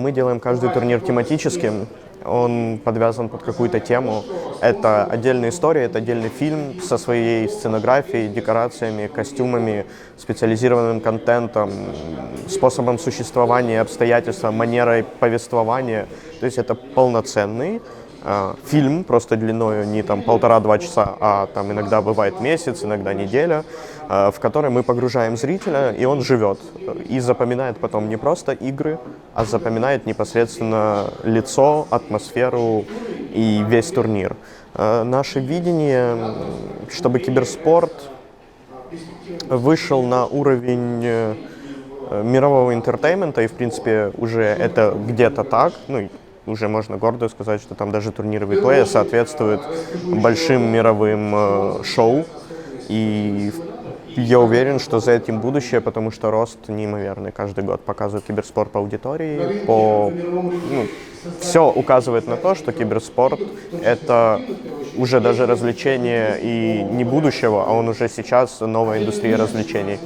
Мы делаем каждый турнир тематическим, он подвязан под какую-то тему. Это отдельная история, это отдельный фильм со своей сценографией, декорациями, костюмами, специализированным контентом, способом существования, обстоятельством, манерой повествования. То есть это полноценный фильм, просто длиною не там полтора-два часа, а там иногда бывает месяц, иногда неделя, э, в который мы погружаем зрителя, и он живет. И запоминает потом не просто игры, а запоминает непосредственно лицо, атмосферу и весь турнир. Э, наше видение, чтобы киберспорт вышел на уровень э, мирового интертеймента, и в принципе уже это где-то так, ну уже можно гордо сказать, что там даже турниры виплея соответствуют большим мировым э, шоу. И я уверен, что за этим будущее, потому что рост неимоверный. Каждый год показывает киберспорт по аудитории. По, ну, все указывает на то, что киберспорт — это уже даже развлечение и не будущего, а он уже сейчас новая индустрия развлечений.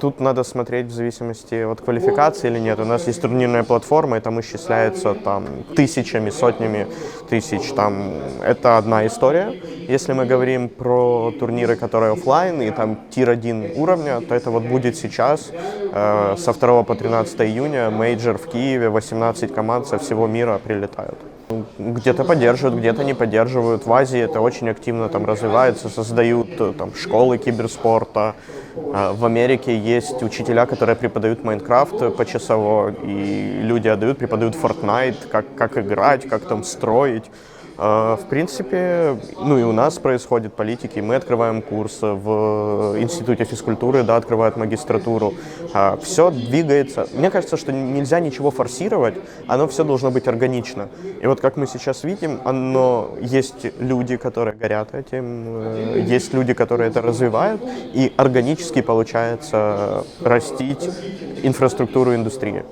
Тут надо смотреть в зависимости от квалификации или нет. У нас есть турнирная платформа, и там исчисляется там тысячами, сотнями тысяч. Там это одна история. Если мы говорим про турниры, которые офлайн и там тир-1 уровня, то это вот будет сейчас э, со 2 по 13 июня мейджор в Киеве, 18 команд со всего мира прилетают. Где-то поддерживают, где-то не поддерживают. В Азии это очень активно там развивается, создают э, там школы киберспорта. А в Америке есть учителя, которые преподают Майнкрафт почасово, и люди отдают, преподают Fortnite, как, как играть, как там строить. А, в принципе, ну и у нас происходит политики. Мы открываем курс в Институте физкультуры, да, открывают магистратуру. А, все двигается. Мне кажется, что нельзя ничего форсировать, оно все должно быть органично. И вот как мы сейчас видим, оно есть люди, которые горят этим, э, есть люди, которые это развивают, и органически получается растить инфраструктуру индустрии.